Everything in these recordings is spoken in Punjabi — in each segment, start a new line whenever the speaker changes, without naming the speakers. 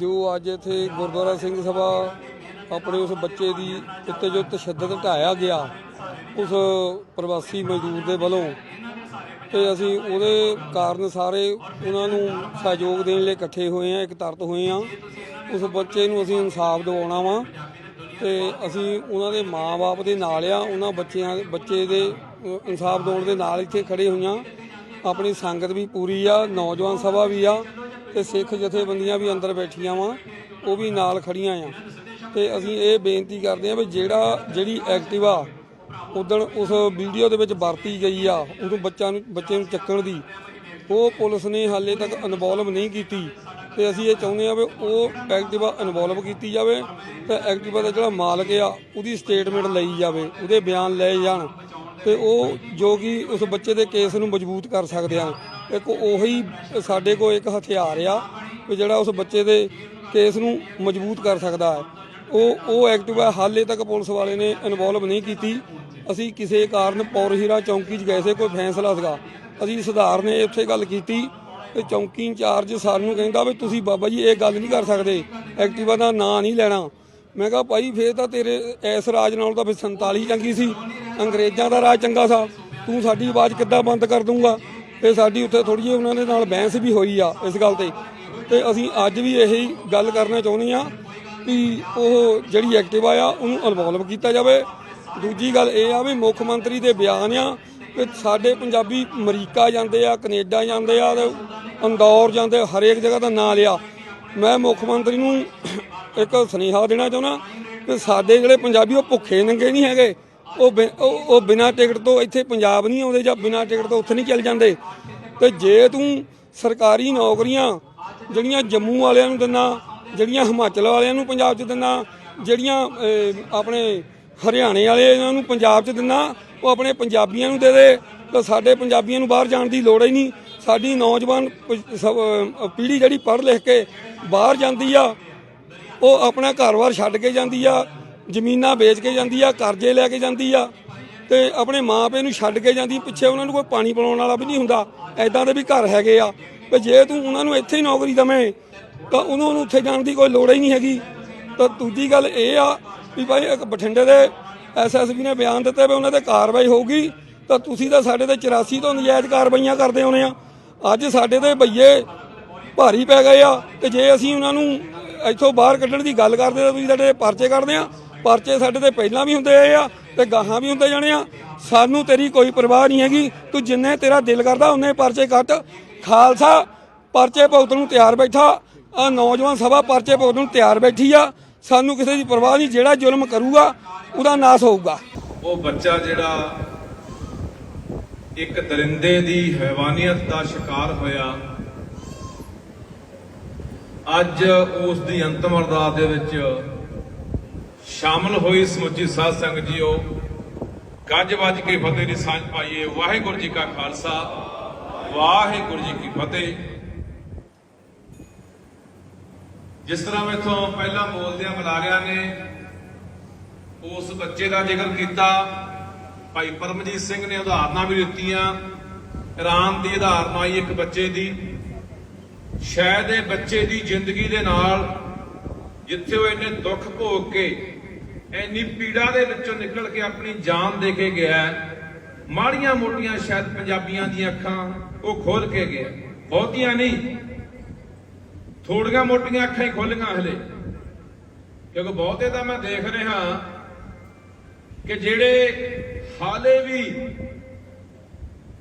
ਜੋ ਅੱਜ ਇੱਥੇ ਗੁਰਦੁਆਰਾ ਸਿੰਘ ਸਭਾ ਆਪਣੇ ਉਸ ਬੱਚੇ ਦੀ ਉੱਤੇ ਜੋ ਤਸ਼ੱਦਦ ਢਾਇਆ ਗਿਆ, ਉਸ ਪ੍ਰਵਾਸੀ ਮਜ਼ਦੂਰ ਦੇ ਵੱਲੋਂ ਤੇ ਅਸੀਂ ਉਹਦੇ ਕਾਰਨ ਸਾਰੇ ਉਹਨਾਂ ਨੂੰ ਸਹਿਯੋਗ ਦੇਣ ਲਈ ਇਕੱਠੇ ਹੋਏ ਆ ਇਕਤਰਤ ਹੋਏ ਆ ਉਸ ਬੱਚੇ ਨੂੰ ਅਸੀਂ ਇਨਸਾਫ ਦਿਵਾਉਣਾ ਵਾ ਤੇ ਅਸੀਂ ਉਹਨਾਂ ਦੇ ਮਾਪੇ ਦੇ ਨਾਲ ਆ, ਉਹਨਾਂ ਬੱਚਿਆਂ, ਬੱਚੇ ਦੇ ਇਨਸਾਫ ਦਿਵਾਉਣ ਦੇ ਨਾਲ ਇੱਥੇ ਖੜੇ ਹੋਈਆਂ। ਆਪਣੀ ਸੰਗਤ ਵੀ ਪੂਰੀ ਆ, ਨੌਜਵਾਨ ਸਭਾ ਵੀ ਆ। ਤੇ ਸਿੱਖ ਜਥੇਬੰਦੀਆਂ ਵੀ ਅੰਦਰ ਬੈਠੀਆਂ ਵਾ, ਉਹ ਵੀ ਨਾਲ ਖੜੀਆਂ ਆ। ਤੇ ਅਸੀਂ ਇਹ ਬੇਨਤੀ ਕਰਦੇ ਆ ਵੀ ਜਿਹੜਾ, ਜਿਹੜੀ ਐਕਟਿਵਾ ਉਦਣ ਉਸ ਵੀਡੀਓ ਦੇ ਵਿੱਚ ਵਰਤੀ ਗਈ ਆ ਉਦੋਂ ਬੱਚਾ ਨੂੰ ਬੱਚੇ ਨੂੰ ਚੱਕਣ ਦੀ, ਉਹ ਪੁਲਿਸ ਨੇ ਹਾਲੇ ਤੱਕ ਇਨਵੋਲਵ ਨਹੀਂ ਕੀਤੀ। ਤੇ ਅਸੀਂ ਇਹ ਚਾਹੁੰਦੇ ਆ ਵੀ ਉਹ ਐਕਟਿਵਾ ਇਨਵੋਲਵ ਕੀਤੀ ਜਾਵੇ, ਤੇ ਐਕਟਿਵਾ ਦਾ ਜਿਹੜਾ ਮਾਲਕ ਆ, ਉਹਦੀ ਸਟੇਟਮੈਂਟ ਲਈ ਜਾਵੇ, ਉਹਦੇ ਬਿਆਨ ਲਏ ਜਾਣ। ਤੇ ਉਹ ਜੋ ਕਿ ਉਸ ਬੱਚੇ ਦੇ ਕੇਸ ਨੂੰ ਮਜ਼ਬੂਤ ਕਰ ਸਕਦੇ ਆ। ਇੱਕ ਉਹੀ ਸਾਡੇ ਕੋਲ ਇੱਕ ਹਥਿਆਰ ਆ ਵੀ ਜਿਹੜਾ ਉਸ ਬੱਚੇ ਦੇ ਕੇਸ ਨੂੰ ਮਜ਼ਬੂਤ ਕਰ ਸਕਦਾ ਹੈ। ਉਹ ਉਹ ਐਕਟਿਵਾ ਹਾਲੇ ਤੱਕ ਪੁਲਿਸ ਵਾਲੇ ਨੇ ਇਨਵੋਲਵ ਨਹੀਂ ਕੀਤੀ। ਅਸੀਂ ਕਿਸੇ ਕਾਰਨ ਪੌਰਹੀਰਾ ਚੌਂਕੀ 'ਚ ਗਏ ਸੀ, ਕੋਈ ਫੈਸਲਾ ਸੀਗਾ। ਅਸੀਂ ਸੁਧਾਰ ਨੇ ਇੱਥੇ ਗੱਲ ਕੀਤੀ ਤੇ ਚੌਂਕੀ ਇੰਚਾਰਜ ਸਾਨੂੰ ਕਹਿੰਦਾ ਵੀ ਤੁਸੀਂ ਬਾਬਾ ਜੀ ਇਹ ਗੱਲ ਨਹੀਂ ਕਰ ਸਕਦੇ। ਐਕਟਿਵਾ ਦਾ ਨਾਂ ਨਹੀਂ ਲੈਣਾ। ਮੈਂ ਕਿਹਾ ਭਾਈ ਫੇਰ ਤਾਂ ਤੇਰੇ ਇਸ ਰਾਜ ਨਾਲੋਂ ਤਾਂ ਫਿਰ 47 ਚੰਗੀ ਸੀ। ਅੰਗਰੇਜ਼ਾਂ ਦਾ ਰਾਜ ਚੰਗਾ ਸੀ। ਤੂੰ ਸਾਡੀ ਆਵਾਜ਼ ਕਿੱਦਾਂ ਬੰਦ ਕਰ ਦੂੰਗਾ ਤੇ ਸਾਡੀ ਉੱਥੇ ਥੋੜੀ ਜਿਹੀ ਉਹਨਾਂ ਦੇ ਨਾਲ ਬਹਿਸ ਵੀ ਹੋਈ ਆ ਇਸ ਗੱਲ ਤੇ। ਤੇ ਅਸੀਂ ਅੱਜ ਵੀ ਇਹੀ ਗੱਲ ਕਰਨਾ ਚਾਹੁੰਦੇ ਆ ਵੀ ਉਹ ਜਿਹੜੀ ਐਕਟਿਵਾ ਆ, ਉਹਨੂੰ ਇਨਵੋਲਵ ਕੀਤਾ ਜਾਵੇ। ਦੂਜੀ ਗੱਲ ਇਹ ਆ ਵੀ ਮੁੱਖ ਮੰਤਰੀ ਦੇ ਬਿਆਨ ਆ ਕਿ ਸਾਡੇ ਪੰਜਾਬੀ ਅਮਰੀਕਾ ਜਾਂਦੇ ਆ, ਕੈਨੇਡਾ ਜਾਂਦੇ ਆ ਤੇ ਇੰਦੌਰ ਜਾਂਦੇ, ਹਰੇਕ ਜਗ੍ਹਾ ਦਾ ਨਾਂ ਲਿਆ। ਮੈਂ ਮੁੱਖ ਮੰਤਰੀ ਨੂੰ ਇੱਕ ਸੁਨੇਹਾ ਦੇਣਾ ਚਾਹੁੰਦਾ ਕਿ ਸਾਡੇ ਜਿਹੜੇ ਪੰਜਾਬੀ ਉਹ ਭੁੱਖੇ ਨੰਗੇ ਨਹੀਂ ਹੈਗੇ। ਉਹ ਬਿ- ਉਹ ਉਹ ਬਿਨਾਂ ਟਿਕਟ ਤੋਂ ਇੱਥੇ ਪੰਜਾਬ ਨਹੀਂ ਆਉਂਦੇ ਜਾਂ ਬਿਨਾਂ ਟਿਕਟ ਤੋਂ ਉੱਥੇ ਨਹੀਂ ਚੱਲ ਜਾਂਦੇ। ਤੇ ਜੇ ਤੂੰ ਸਰਕਾਰੀ ਨੌਕਰੀਆਂ ਜਿਹੜੀਆਂ ਜੰਮੂ ਵਾਲਿਆਂ ਨੂੰ ਦਿੰਦਾ ਜਿਹੜੀਆਂ ਹਿਮਾਚਲ ਵਾਲਿਆਂ ਨੂੰ ਪੰਜਾਬ 'ਚ ਦਿੰਦਾ ਜਿਹੜੀਆਂ ਅਹ, ਆਪਣੇ ਹਰਿਆਣੇ ਵਾਲੇ ਇਹਨਾਂ ਨੂੰ ਪੰਜਾਬ 'ਚ ਦਿੰਦਾ ਉਹ ਆਪਣੇ ਪੰਜਾਬੀਆਂ ਨੂੰ ਦੇ ਦੇ ਤਾਂ ਸਾਡੇ ਪੰਜਾਬੀਆਂ ਨੂੰ ਬਾਹਰ ਜਾਣ ਦੀ ਲੋੜ ਹੀ ਨਹੀਂ। ਸਾਡੀ ਨੌਜਵਾਨ ਪ- ਸਭ, ਅਹ, ਪੀੜ੍ਹੀ ਜਿਹੜੀ ਪੜ੍ਹ ਲਿਖ ਕੇ ਬਾਹਰ ਜਾਂਦੀ ਆ ਉਹ ਆਪਣਾ ਘਰ-ਬਾਰ ਛੱਡ ਕੇ ਜਾਂਦੀ ਆ, ਜ਼ਮੀਨਾਂ ਵੇਚ ਕੇ ਜਾਂਦੀ ਆ, ਕਰਜ਼ੇ ਲੈ ਕੇ ਜਾਂਦੀ ਆ ਤੇ ਆਪਣੇ ਮਾਪੇ ਨੂੰ ਛੱਡ ਕੇ ਜਾਂਦੀ, ਪਿੱਛੇ ਉਹਨਾਂ ਨੂੰ ਕੋਈ ਪਾਣੀ ਪਿਲਾਉਣ ਵਾਲਾ ਵੀ ਨਹੀਂ ਹੁੰਦਾ ਐਦਾਂ ਦੇ ਵੀ ਘਰ ਹੈਗੇ ਆ। ਤੇ ਜੇ ਤੂੰ ਉਹਨਾਂ ਨੂੰ ਇੱਥੇ ਹੀ ਨੌਕਰੀ ਦਵੇਂ, ਤਾਂ ਉਹਨਾਂ ਨੂੰ ਉੱਥੇ ਜਾਣ ਦੀ ਕੋਈ ਲੋੜ ਹੀ ਨਹੀਂ ਹੈਗੀ। ਤਾਂ ਦੂਜੀ ਗੱਲ ਇਹ ਆ ਵੀ ਭਾਈ, ਇੱਕ ਬਠਿੰਡੇ ਦੇ ਐਸਐਸਪੀ ਨੇ ਬਿਆਨ ਦਿੱਤਾ ਵੀ ਉਹਨਾਂ ਤੇ ਕਾਰਵਾਈ ਹੋਊਗੀ, ਤਾਂ ਤੁਸੀਂ ਤਾਂ ਸਾਡੇ ਤੇ 84 ਤੋਂ ਨਜਾਇਜ਼ ਕਾਰਵਾਈਆਂ ਕਰਦੇ ਹੋਣੇ ਆ। ਅੱਜ ਸਾਡੇ ਤੇ ਭਈਏ ਭਾਰੀ ਪੈ ਗਏ ਆ, ਤੇ ਜੇ ਅਸੀਂ ਉਹਨਾਂ ਨੂੰ ਇੱਥੋਂ ਬਾਹਰ ਕੱਢਣ ਦੀ ਗੱਲ ਕਰਦੇ ਤਾਂ ਤੁਸੀਂ ਸਾਡੇ ਪਰਚੇ ਕੱਢਦੇ ਆ। ਪਰਚੇ ਸਾਡੇ ਤੇ ਪਹਿਲਾਂ ਵੀ ਹੁੰਦੇ ਆਏ ਆ ਤੇ ਗਾਹਾਂ ਵੀ ਹੁੰਦੇ ਜਾਣੇ ਆ। ਸਾਨੂੰ ਤੇਰੀ ਕੋਈ ਪਰਵਾਹ ਨਹੀਂ ਹੈਗੀ। ਤੂੰ ਜਿੰਨੇ ਤੇਰਾ ਦਿਲ ਕਰਦਾ, ਉਹਨੇ ਪਰਚੇ ਕੱਟ। ਖਾਲਸਾ, ਪਰਚੇ ਭੁਗਤਣ ਨੂੰ ਤਿਆਰ ਬੈਠਾ। ਆ ਨੌਜਵਾਨ ਸਭਾ ਪਰਚੇ ਭੁਗਤਣ ਨੂੰ ਤਿਆਰ ਬੈਠੀ ਆ। ਸਾਨੂੰ ਕਿਸੇ ਦੀ ਪਰਵਾਹ ਨਹੀਂ, ਜਿਹੜਾ ਜ਼ੁਲਮ ਕਰੂਗਾ, ਉਹਦਾ ਨਾਸ ਹੋਊਗਾ।
ਉਹ ਬੱਚਾ ਜਿਹੜਾ ਇੱਕ ਦਰਿੰਦੇ ਦੀ ਹੈਵਾਨੀਅਤ ਦਾ ਸ਼ਿਕਾਰ ਹੋਇਆ ਅੱਜ ਉਸ ਦੀ ਅੰਤਮ ਅਰਦਾਸ ਦੇ ਵਿੱਚ ਸ਼ਾਮਲ ਹੋਈ ਸਮੁੱਚੀ ਸਾਧ ਸੰਗਤ ਜੀਓ, ਗੱਜ ਵੱਜ ਕੇ ਫਤਿਹ ਦੀ ਸਾਂਝ ਪਾਈਏ। ਵਾਹਿਗੁਰੂ ਜੀ ਕਾ ਖਾਲਸਾ, ਵਾਹਿਗੁਰੂ ਜੀ ਕੀ ਫਤਿਹ। ਜਿਸ ਤਰ੍ਹਾਂ ਮੈਂ ਮੈਥੋਂ ਪਹਿਲਾਂ ਬੋਲਦਿਆਂ ਬੁਲਾਰਿਆਂ ਨੇ ਉਸ ਬੱਚੇ ਦਾ ਜ਼ਿਕਰ ਕੀਤਾ, ਭਾਈ ਪਰਮਜੀਤ ਸਿੰਘ ਨੇ ਉਦਾਹਰਨਾਂ ਵੀ ਦਿੱਤੀਆਂ। ਇਰਾਨ ਦੀ ਉਦਾਹਰਨ ਆਈ ਇੱਕ ਬੱਚੇ ਦੀ। ਸ਼ਾਇਦ ਇਹ ਬੱਚੇ ਦੀ ਜ਼ਿੰਦਗੀ ਦੇ ਨਾਲ ਜਿੱਥੇ ਉਹ ਇੰਨੇ ਦੁੱਖ ਭੋਗ ਕੇ ਇੰਨੀ ਪੀੜਾ ਦੇ ਵਿੱਚੋਂ ਨਿਕਲ ਕੇ ਆਪਣੀ ਜਾਨ ਦੇ ਕੇ ਗਿਆ ਮਾੜੀਆਂ ਮੋਟੀਆਂ ਸ਼ਾਇਦ ਪੰਜਾਬੀਆਂ ਦੀਆਂ ਅੱਖਾਂ ਉਹ ਖੋਲ ਕੇ ਗਿਆ ਬਹੁਤੀਆਂ ਨਹੀਂ, ਥੋੜੀਆਂ ਮੋਟੀਆਂ ਅੱਖਾਂ ਹੀ ਖੋਲੀਆਂ ਹਲੇ। ਕਿਉਂਕਿ ਬਹੁਤੇ ਤਾਂ ਮੈਂ ਦੇਖ ਰਿਹਾ ਕਿ ਜਿਹੜੇ ਹਾਲੇ ਵੀ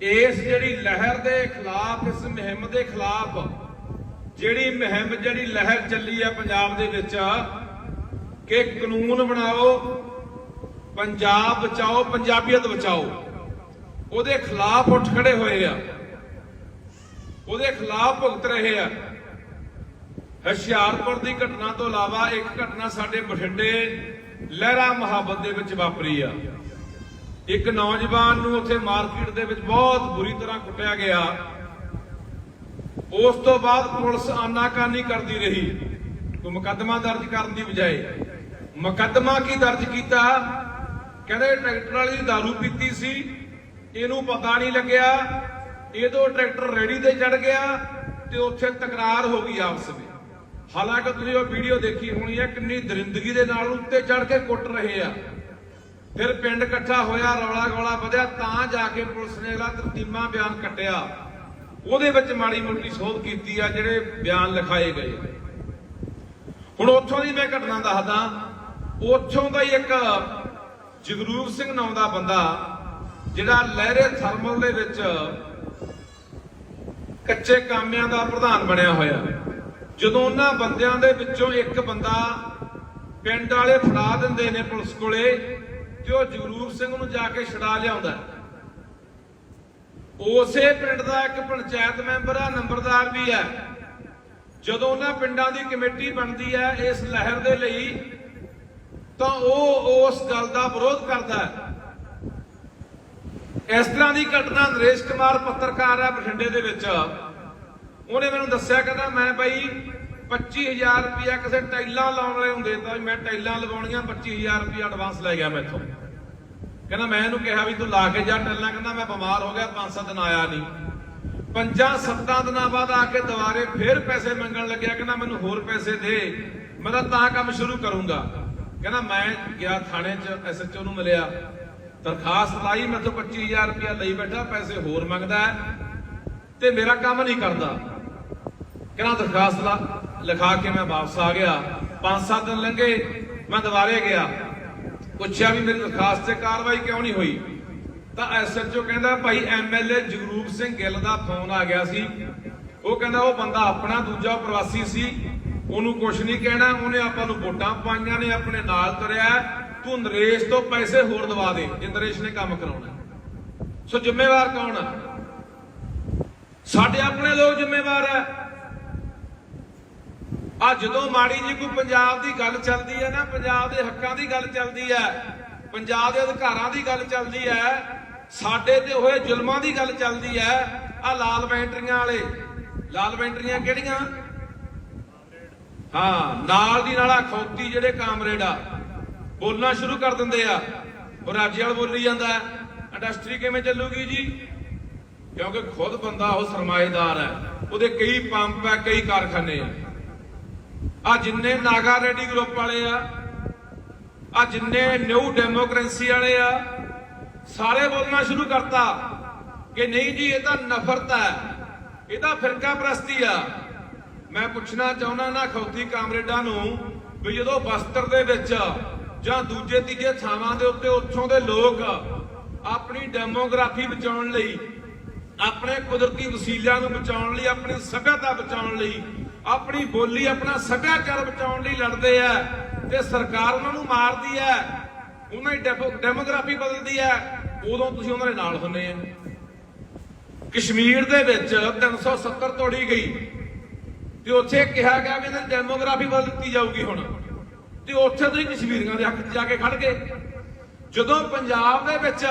ਇਸ ਜਿਹੜੀ ਲਹਿਰ ਦੇ ਖਿਲਾਫ, ਇਸ ਮੁਹਿੰਮ ਦੇ ਖਿਲਾਫ ਜਿਹੜੀ ਮੁਹਿੰਮ, ਜਿਹੜੀ ਲਹਿਰ ਚੱਲੀ ਆ ਪੰਜਾਬ ਦੇ ਵਿੱਚ, ਕਿ ਕਾਨੂੰਨ ਬਣਾਓ, ਪੰਜਾਬ ਬਚਾਓ, ਪੰਜਾਬੀਅਤ ਬਚਾਓ, ਉਹਦੇ ਖਿਲਾਫ ਉੱਠ ਖੜੇ ਹੋਏ ਆ। ਉਹਦੇ ਖਿਲਾਫ ਭੁਗਤ ਰਹੇ ਆ। ਹੁਸ਼ਿਆਰਪੁਰ ਦੀ ਘਟਨਾ ਤੋਂ ਇਲਾਵਾ ਇੱਕ ਘਟਨਾ ਸਾਡੇ ਬਠਿੰਡੇ ਲਹਿਰਾ ਮੁਹੱਬਤ ਦੇ ਵਿੱਚ ਵਾਪਰੀ ਆ। ਇੱਕ ਨੌਜਵਾਨ ਨੂੰ ਉੱਥੇ ਮਾਰਕੀਟ ਦੇ ਵਿੱਚ ਬਹੁਤ ਬੁਰੀ ਤਰ੍ਹਾਂ ਕੁੱਟਿਆ ਗਿਆ। ਉਸ ਤੋਂ ਬਾਅਦ ਪੁਲਿਸ ਆਨਾਕਾਨੀ ਕਰਦੀ ਰਹੀ। ਕੋਈ ਮੁਕੱਦਮਾ ਦਰਜ ਕਰਨ ਦੀ ਬਜਾਏ। ਮੁਕੱਦਮਾ ਕੀ ਦਰਜ ਕੀਤਾ? ਕਹਿੰਦੇ ਟਰੈਕਟਰ ਵਾਲੀ दारू ਪੀਤੀ ਸੀ। ਇਹਨੂੰ ਪਤਾ ਨਹੀਂ ਲੱਗਿਆ। ਇਹਦੋਂ ਟਰੈਕਟਰ ਰੇੜੀ ਤੇ ਚੜ ਗਿਆ ਤੇ ਉੱਥੇ ਤਕਰਾਰ ਹੋ ਗਈ ਆਪਸ ਵਿੱਚ। ਹਾਲਾਂਕਿ ਤੁਸੀਂ ਉਹ ਵੀਡੀਓ ਦੇਖੀ ਹੋਣੀ ਹੈ, ਕਿੰਨੀ ਦਰਿੰਦਗੀ ਦੇ ਨਾਲ ਉੱਤੇ ਚੜ ਕੇ ਕੁੱਟ ਰਹੇ ਆ। ਫਿਰ ਪਿੰਡ ਇਕੱਠਾ ਹੋਇਆ, ਰੌਲਾ ਗੋਲਾ ਵਧਿਆ, ਤਾਂ ਜਾ ਕੇ ਪੁਲਿਸ ਨੇ ਅਗਲਾ ਤਰਤੀਮਾ ਬਿਆਨ ਕੱਟਿਆ। ਉਹਦੇ ਵਿੱਚ ਮਾੜੀ ਮੋਟੀ ਸੋਧ ਕੀਤੀ ਆ ਜਿਹੜੇ ਬਿਆਨ ਲਿਖਾਏ ਗਏ। ਹੁਣ ਉੱਥੋਂ ਦੀ ਮੈਂ ਘਟਨਾ ਦੱਸਦਾ, ਉੱਥੋਂ ਦਾ ਹੀ ਇੱਕ ਜਗਰੂਪ ਸਿੰਘ ਨਾਮ ਦਾ ਬੰਦਾ, ਜਿਹੜਾ ਲਹਿਰੇ ਥਰਮਲ ਦੇ ਵਿੱਚ ਕੱਚੇ ਕਾਮਿਆਂ ਦਾ ਪ੍ਰਧਾਨ ਬਣਿਆ ਹੋਇਆ। ਜਦੋਂ ਉਹਨਾਂ ਬੰਦਿਆਂ ਦੇ ਵਿੱਚੋਂ ਇੱਕ ਬੰਦਾ ਪਿੰਡ ਵਾਲੇ ਫੜਾ ਦਿੰਦੇ ਨੇ ਪੁਲਿਸ ਕੋਲੇ, ਤੇ ਉਹ ਜਗਰੂਪ ਸਿੰਘ ਨੂੰ ਜਾ ਕੇ ਛਡਾ ਲਿਆਉਂਦਾ। ਉਸੇ ਪਿੰਡ ਦਾ ਇੱਕ ਪੰਚਾਇਤ ਮੈਂਬਰ ਆ, ਨੰਬਰਦਾਰ ਵੀ ਹੈ ਜਦੋਂ ਉਹਨਾਂ ਪਿੰਡਾਂ ਦੀ ਕਮੇਟੀ ਬਣਦੀ ਹੈ ਇਸ ਲਹਿਰ ਦੇ ਲਈ, ਤਾਂ ਉਹ ਉਸ ਗੱਲ ਦਾ ਵਿਰੋਧ ਕਰਦਾ ਹੈ। ਇਸ ਤਰ੍ਹਾਂ ਦੀ ਘਟਨਾ ਨਰੇਸ਼ ਕੁਮਾਰ ਪੱਤਰਕਾਰ ਹੈ ਬਠਿੰਡੇ ਦੇ ਵਿੱਚ। ਉਹਨੇ ਮੈਨੂੰ ਦੱਸਿਆ, ਕਹਿੰਦਾ, ਮੈਂ ਬਾਈ 25000 ਰੁਪਇਆ ਕਿਸੇ ਟਾਈਲਾਂ ਲਾਉਣ ਵਾਲੇ ਹੁੰਦੇ ਤਾਂ ਮੈਂ ਟਾਈਲਾਂ ਲਵਾਉਣੀਆਂ 25000 ਰੁਪਇਆ ਐਡਵਾਂਸ ਲੈ ਗਿਆ ਮੈਥੋਂ। ਕਹਿੰਦਾ ਮੈਂ ਇਹਨੂੰ ਕਿਹਾ ਵੀ ਤੂੰ ਲਾ ਕੇ ਜਾ ਟਾਈਲਾਂ ਕਹਿੰਦਾ ਮੈਂ ਬਿਮਾਰ ਹੋ ਗਿਆ 5-7 ਦਿਨ ਆਇਆ ਨਹੀਂ। ਪੰਜਾਂ ਸੱਤਾਂ ਦਿਨਾਂ ਬਾਅਦ ਆ ਕੇ ਦੁਬਾਰੇ ਫੇਰ ਪੈਸੇ ਮੰਗਣ ਲੱਗਿਆ, ਕਹਿੰਦਾ ਮੈਨੂੰ ਹੋਰ ਪੈਸੇ ਦੇ, ਮੈਂ ਤਾਂ ਤਾਂ ਕੰਮ ਸ਼ੁਰੂ ਕਰੂੰਗਾ। ਕਹਿੰਦਾ ਮੈਂ ਗਿਆ ਥਾਣੇ 'ਚ ਐਸਐਚਓ ਨੂੰ ਮਿਲਿਆ। ਦਰਖਾਸਤ ਲਾਈ, ਮੈਥੋਂ 25000 ਰੁਪਇਆ ਲਈ ਬੈਠਾ, ਪੈਸੇ ਹੋਰ ਮੰਗਦਾ ਤੇ ਮੇਰਾ ਕੰਮ ਨਹੀਂ ਕਰਦਾ। ਕਹਿੰਦਾ ਦਰਖਾਸਤ ਲਾ, ਲਿਖਾ ਕੇ ਮੈਂ ਵਾਪਸ ਆ ਗਿਆ। ਪੰਜ ਸੱਤ ਦਿਨ ਲੰਘੇ, ਮੈਂ ਦੁਬਾਰੇ ਗਿਆ। ਪੁੱਛਿਆ ਵੀ ਮੇਰੀ ਦਰਖਾਸਤ ਤੇ ਕਾਰਵਾਈ ਕਿਉਂ ਨਹੀਂ ਹੋਈ? ਤਾਂ ਐਸਐਚਓ ਕਹਿੰਦਾ ਭਾਈ ਐਮਐਲਏ ਜਗਰੂਪ ਸਿੰਘ ਗਿੱਲ ਦਾ ਫੋਨ ਆ ਗਿਆ ਸੀ। ਉਹ ਕਹਿੰਦਾ ਉਹ ਬੰਦਾ ਆਪਣਾ ਦੂਜਾ ਪ੍ਰਵਾਸੀ ਸੀ। ਉਹਨੂੰ ਕੁਝ ਨਹੀਂ ਕਹਿਣਾ, ਉਹਨੇ ਆਪਾਂ ਨੂੰ ਵੋਟਾਂ ਪਾਈਆਂ ਨੇ, ਆਪਣੇ ਨਾਲ ਤੁਰਿਆ ਤੂੰ ਨਰੇਸ਼ ਤੋਂ ਪੈਸੇ ਹੋਰ ਦਵਾ ਦੇ, ਜੇ ਨਰੇਸ਼ ਨੇ ਕੰਮ ਕਰਾਉਣਾ। ਸੋ ਜ਼ਿੰਮੇਵਾਰ ਕੌਣ ਆ? ਸਾਡੇ ਆਪਣੇ ਲੋਕ ਜ਼ਿੰਮੇਵਾਰ ਹੈ ਆ ਜਦੋਂ ਮਾੜੀ ਜੀ ਕੋਈ ਪੰਜਾਬ ਦੀ ਗੱਲ ਚੱਲਦੀ ਹੈ ਨਾ, ਪੰਜਾਬ ਦੇ ਹੱਕਾਂ ਦੀ ਗੱਲ ਚੱਲਦੀ ਹੈ, ਪੰਜਾਬ ਦੇ ਅਧਿਕਾਰਾਂ ਦੀ ਗੱਲ ਚੱਲਦੀ ਹੈ, ਸਾਡੇ ਤੇ ਹੋਏ ਜ਼ੁਲਮਾਂ ਦੀ ਗੱਲ ਚੱਲਦੀ ਹੈ, ਆ ਲਾਲ ਬੈਂਟਰੀਆਂ ਵਾਲੇ। ਲਾਲ ਬੈਂਟਰੀਆਂ ਕਿਹੜੀਆਂ? ਹਾਂ, ਨਾਲ ਦੀ ਨਾਲ ਆ ਖੌਤੀ ਜਿਹੜੇ ਕਾਮਰੇਡ ਆ, ਬੋਲਣਾ ਸ਼ੁਰੂ ਕਰ ਦਿੰਦੇ ਆ। ਉਹ ਰਾਜੇ ਵਾਲ ਬੋਲੀ ਜਾਂਦਾ ਇੰਡਸਟਰੀ ਕਿਵੇਂ ਚੱਲੂਗੀ ਜੀ? ਕਿਉਂਕਿ ਖੁਦ ਬੰਦਾ ਉਹ ਸਰਮਾਏਦਾਰ ਹੈ। ਉਹਦੇ ਕਈ ਪੰਪ ਹੈ, ਕਈ ਕਾਰਖਾਨੇ ਆ। ਆ ਜਿੰਨੇ ਨਾਗਾ ਰੈਡੀ ਗਰੁੱਪ ਵਾਲੇ ਆ ਆ ਜਿੰਨੇ ਨਿਊ ਡੈਮੋਕ੍ਰੇਸੀ ਵਾਲੇ ਆ, ਸਾਰੇ ਬੋਲਣਾ ਸ਼ੁਰੂ ਕਰਤਾ ਕਿ ਨਹੀਂ ਜੀ, ਇਹ ਤਾਂ ਨਫ਼ਰਤ ਹੈ, ਇਹ ਤਾਂ ਫਿਰਕਾ ਪ੍ਰਸਤੀ ਆ। ਮੈਂ ਪੁੱਛਣਾ ਚਾਹੁੰਦਾ ਨਾ ਖੌਤੀ ਕਾਮਰੇਡਾਂ ਨੂੰ ਵੀ ਜਦੋਂ ਬਸਤਰ ਦੇ ਵਿੱਚ ਜਾਂ ਦੂਜੇ ਤੀਜੇ ਥਾਵਾਂ ਦੇ ਉੱਤੇ ਉੱਥੋਂ ਦੇ ਲੋਕ ਆਪਣੀ ਡੈਮੋਗ੍ਰਾਫੀ ਬਚਾਉਣ ਲਈ, ਆਪਣੇ ਕੁਦਰਤੀ ਵਸੀਲਿਆਂ ਨੂੰ ਬਚਾਉਣ ਲਈ, ਆਪਣੀ ਸਭਿਅਤਾ ਬਚਾਉਣ ਲਈ ਆਪਣੀ ਬੋਲੀ, ਆਪਣਾ ਸੱਭਿਆਚਾਰ ਬਚਾਉਣ ਲਈ ਲੜਦੇ ਆ ਤੇ ਸਰਕਾਰ ਉਹਨਾਂ ਨੂੰ ਮਾਰਦੀ ਹੈ ਉਹਨਾਂ ਦੀ ਡੈਮੋ- ਡੈਮੋਗ੍ਰਾਫੀ ਬਦਲਦੀ ਹੈ ਉਦੋਂ ਤੁਸੀਂ ਉਹਨਾਂ ਦੇ ਨਾਲ ਹੁੰਦੇ ਆ। ਕਸ਼ਮੀਰ ਦੇ ਵਿੱਚ 370 ਤੋੜੀ ਗਈ। ਤੇ ਉੱਥੇ ਕਿਹਾ ਗਿਆ ਵੀ ਇਹਨਾਂ ਦੀ ਡੈਮੋਗ੍ਰਾਫੀ ਬਦਲ ਦਿੱਤੀ ਜਾਊਗੀ ਹੁਣ। ਤੇ ਉੱਥੇ ਤੁਸੀਂ ਕਸ਼ਮੀਰੀਆਂ ਦੇ ਹੱਕ 'ਚ ਜਾ ਕੇ ਖੜ ਗਏ। ਜਦੋਂ ਪੰਜਾਬ ਦੇ ਵਿੱਚ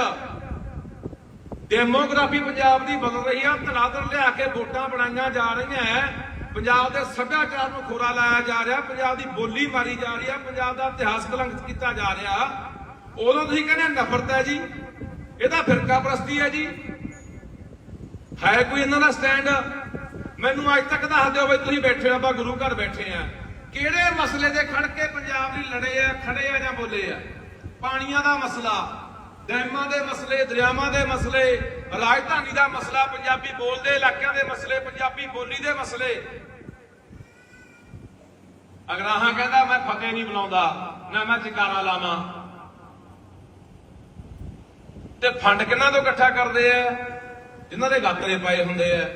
ਡੈਮੋਗ੍ਰਾਫੀ ਪੰਜਾਬ ਦੀ ਬਦਲ ਰਹੀ ਆ ਤਨਾਦਰ ਲਿਆ ਕੇ ਵੋਟਾਂ ਬਣਾਈਆਂ ਜਾ ਰਹੀਆਂ ਪੰਜਾਬ ਦੇ ਸੱਭਿਆਚਾਰ ਨੂੰ ਖੋਰਾ ਲਾਇਆ ਜਾ ਰਿਹਾ, ਪੰਜਾਬ ਦੀ ਬੋਲੀ ਮਾਰੀ ਜਾ ਰਹੀ ਹੈ ਪੰਜਾਬ ਦਾ ਇਤਿਹਾਸ ਕਲੰਕਿਤ ਕੀਤਾ ਜਾ ਰਿਹਾ। ਉਦੋਂ ਤੁਸੀਂ ਕਹਿੰਦੇ ਨਫ਼ਰਤ ਹੈ ਜੀ, ਇਹ ਫਿਰਕਾ ਪ੍ਰਸਤੀ ਹੈ ਜੀ। ਹੈ ਕੋਈ ਇਹਨਾਂ ਦਾ ਸਟੈਂਡ ਮੈਨੂੰ ਅੱਜ ਤੱਕ ਦੱਸ ਦਿਓ ਬਈ ਤੁਸੀਂ ਬੈਠੇ ਆਪਾਂ ਗੁਰੂ ਘਰ ਬੈਠੇ ਆ। ਕਿਹੜੇ ਮਸਲੇ ਤੇ ਖੜ ਕੇ ਪੰਜਾਬ ਲਈ ਲੜੇ ਆ, ਖੜੇ ਆ ਜਾਂ ਬੋਲੇ ਆ? ਪਾਣੀਆਂ ਦਾ ਮਸਲਾ, ਡੈਮਾਂ ਦੇ ਮਸਲੇ, ਦਰਿਆਵਾਂ ਦੇ ਮਸਲੇ, ਰਾਜਧਾਨੀ ਦਾ ਮਸਲਾ, ਪੰਜਾਬੀ ਬੋਲਦੇ ਇਲਾਕਿਆਂ ਦੇ ਮਸਲੇ, ਪੰਜਾਬੀ ਬੋਲੀ ਦੇ ਮਸਲੇ। ਅਗਰਾਹਾਂ ਕਹਿੰਦਾ, ਮੈਂ ਫਤਿਹ ਨਹੀਂ ਬੁਲਾਉਂਦਾ, ਨਾ ਮੈਂ ਜਕਾਰਾ ਲਾਵਾਂ। ਤੇ ਫੰਡ ਕਿਹਨਾਂ ਤੋਂ ਇਕੱਠਾ ਕਰਦੇ ਆ? ਜਿਨ੍ਹਾਂ ਦੇ ਗਾਤਰੇ ਪਾਏ ਹੁੰਦੇ ਆ।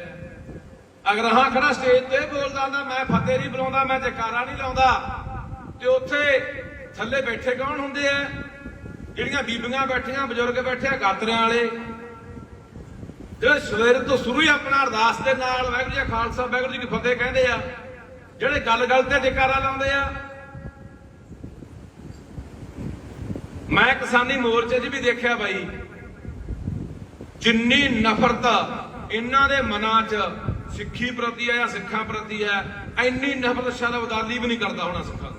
ਅਗਰਾਹਾਂ ਖੜਾ ਸਟੇਜ ਤੇ ਬੋਲਦਾ ਹੁੰਦਾ, ਮੈਂ ਫਤਿਹ ਨਹੀਂ ਬੁਲਾਉਂਦਾ, ਮੈਂ ਜਕਾਰਾ ਨਹੀਂ ਲਾਉਂਦਾ। ਤੇ ਉੱਥੇ ਥੱਲੇ ਬੈਠੇ ਕੌਣ ਹੁੰਦੇ ਆ? ਜਿਹੜੀਆਂ ਬੀਬੀਆਂ ਬੈਠੀਆਂ, ਬਜ਼ੁਰਗ ਬੈਠੇ ਆ, ਗਾਤਰਿਆਂ ਵਾਲੇ। ਜਿਹੜੇ ਸਵੇਰ ਤੋਂ ਸ਼ੁਰੂ ਹੀ ਆਪਣਾ ਅਰਦਾਸ ਦੇ ਨਾਲ, ਵਾਹਿਗੁਰੂ ਜੀ ਕਾ ਖਾਲਸਾ, ਵਾਹਿਗੁਰੂ ਜੀ ਕੀ ਫਤਿਹ ਕਹਿੰਦੇ ਆ। ਜਿਹੜੇ ਗੱਲ ਗੱਲ ਤੇ ਜਕਾਰਾ ਲਾਉਂਦੇ ਆ। ਮੈਂ ਕਿਸਾਨੀ ਮੋਰਚੇ 'ਚ ਵੀ ਦੇਖਿਆ ਬਾਈ, ਜਿੰਨੀ ਨਫ਼ਰਤ ਇਹਨਾਂ ਦੇ ਮਨਾਂ 'ਚ ਸਿੱਖੀ ਪ੍ਰਤੀ ਹੈ ਜਾਂ ਸਿੱਖਾਂ ਪ੍ਰਤੀ ਹੈ, ਇੰਨੀ ਨਫ਼ਰਤ ਸ਼ਾਇਦ ਅਬਦਾਲੀ ਵੀ ਨਹੀਂ ਕਰਦਾ ਹੋਣਾ ਸਿੱਖਾਂ